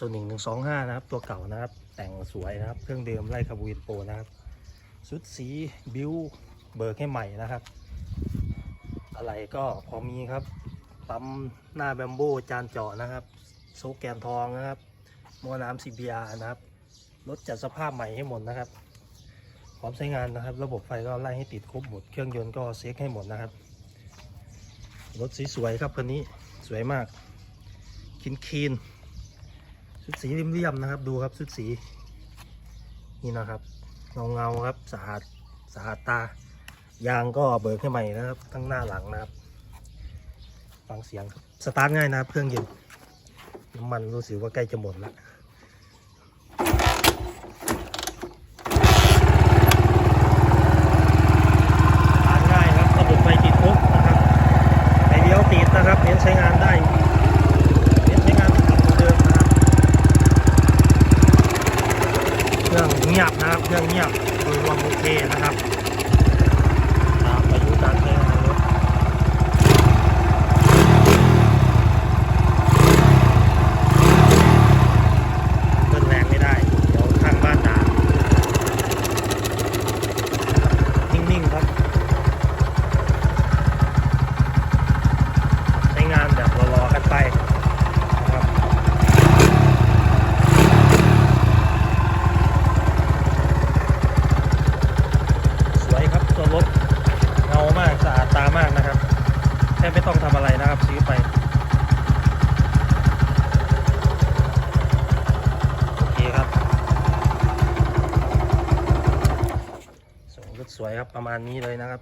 ตัวหนึ่งหนึ่งสองห้านะครับ ตัวเก่านะครับ แต่งสวยนะครับ เครื่องเดิมไล่คาบูวินโปนะครับชุดสีบิวเบิร์กให้ใหม่นะครับ อะไรก็พอมีครับ ปั๊มหน้าแบมโบจานเจาะนะครับ โซกแกนทองนะครับมอน้ำซีบีอานะครับ รถจัดสภาพใหม่ให้หมดนะครับ พร้อมใช้งานนะครับ ระบบไฟก็ไล่ให้ติดครบหมด เครื่องยนต์ก็เซ็กให้หมดนะครับ รถสีสวยครับคันนี้สวยมากคินคีน ชุดสีเรียมๆนะครับ ดูครับชุดสี นี่นะครับเงาเงาๆครับสะอาดสะอาดตายางก็เบิกให้ใหม่นะครับ ทั้งหน้าหลังนะครับ ฟังเสียงครับสตาร์ทง่ายนะครับ เครื่องเย็นน้ำมันรู้สึกว่าใกล้จะหมดแล้ว ทานง่ายครับระบบไฟติดครบนะครับไฟเลี้ยวติดนะครับเน้นใช้งานได้เน้นใช้งานติดเหมือนเดิมนะครับเค รื่องเงียบนะครับ เครื่องเงียบโดยรวมโอเคนะครับตามอายุการใช้งานรถเบิ้ลแรงไม่ได้ เดี๋ยวข้างบ้านด่านิ่งๆครับ ใช้งานแบบรอๆกันไปนะครับสวยครับตัวรถเงามากสะอาดตามากนะครับแทบไม่ต้องทำอะไรนะครับซื้อไปโอเคครับส่งรถสวยครับประมาณนี้เลยนะครับ